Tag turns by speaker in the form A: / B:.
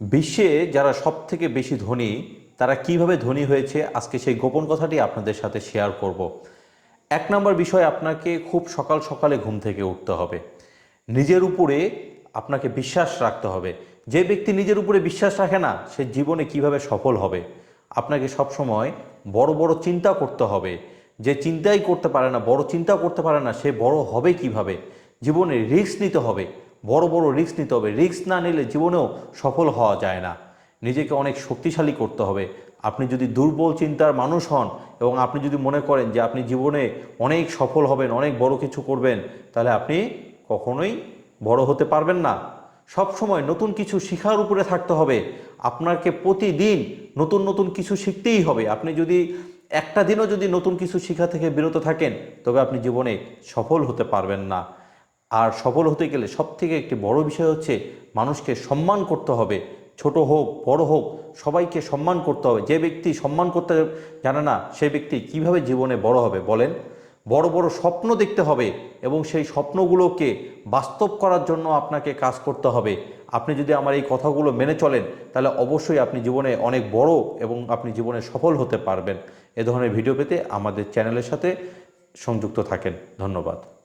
A: বিশ্বে যারা সব থেকে বেশি ধনী, তারা কীভাবে ধনী হয়েছে আজকে সেই গোপন কথাটি আপনাদের সাথে শেয়ার করব। এক নম্বর বিষয় আপনাকে খুব সকাল সকালে ঘুম থেকে উঠতে হবে। নিজের উপরে আপনাকে বিশ্বাস রাখতে হবে। যে ব্যক্তি নিজের উপরে বিশ্বাস রাখে না, সে জীবনে কীভাবে সফল হবে? আপনাকে সবসময় বড় বড় চিন্তা করতে হবে। যে চিন্তাই করতে পারে না, বড় চিন্তা করতে পারে না, সে বড় হবে কীভাবে? জীবনে রিস্ক নিতে হবে। বড় বড় রিস্ক নিতে হবে। রিস্ক না নিলে জীবনেও সফল হওয়া যায় না। নিজেকে অনেক শক্তিশালী করতে হবে। আপনি যদি দুর্বল চিন্তার মানুষ হন এবং আপনি যদি মনে করেন যে আপনি জীবনে অনেক সফল হবেন, অনেক বড় কিছু করবেন, তাহলে আপনি কখনোই বড় হতে পারবেন না। সব সময় নতুন কিছু শেখার উপরে থাকতে হবে। আপনাকে প্রতিদিন নতুন নতুন কিছু শিখতেই হবে। আপনি যদি একটা দিনও যদি নতুন কিছু শিখা থেকে বিরত থাকেন, তবে আপনি জীবনে সফল হতে পারবেন না। আর সফল হতে গেলে সব থেকে একটি বড় বিষয় হচ্ছে মানুষকে সম্মান করতে হবে। ছোট হোক, বড় হোক, সবাইকে সম্মান করতে হবে। যে ব্যক্তি সম্মান করতে জানে না সেই ব্যক্তি কীভাবে জীবনে বড় হবে বলেন? বড় বড় স্বপ্ন দেখতে হবে এবং সেই স্বপ্নগুলোকে বাস্তব করার জন্য আপনাকে কাজ করতে হবে। আপনি যদি আমার এই কথাগুলো মেনে চলেন, তাহলে অবশ্যই আপনি জীবনে অনেক বড় এবং আপনি জীবনে সফল হতে পারবেন। এ ধরনের ভিডিও পেতে আমাদের চ্যানেলের সাথে সংযুক্ত থাকেন। ধন্যবাদ।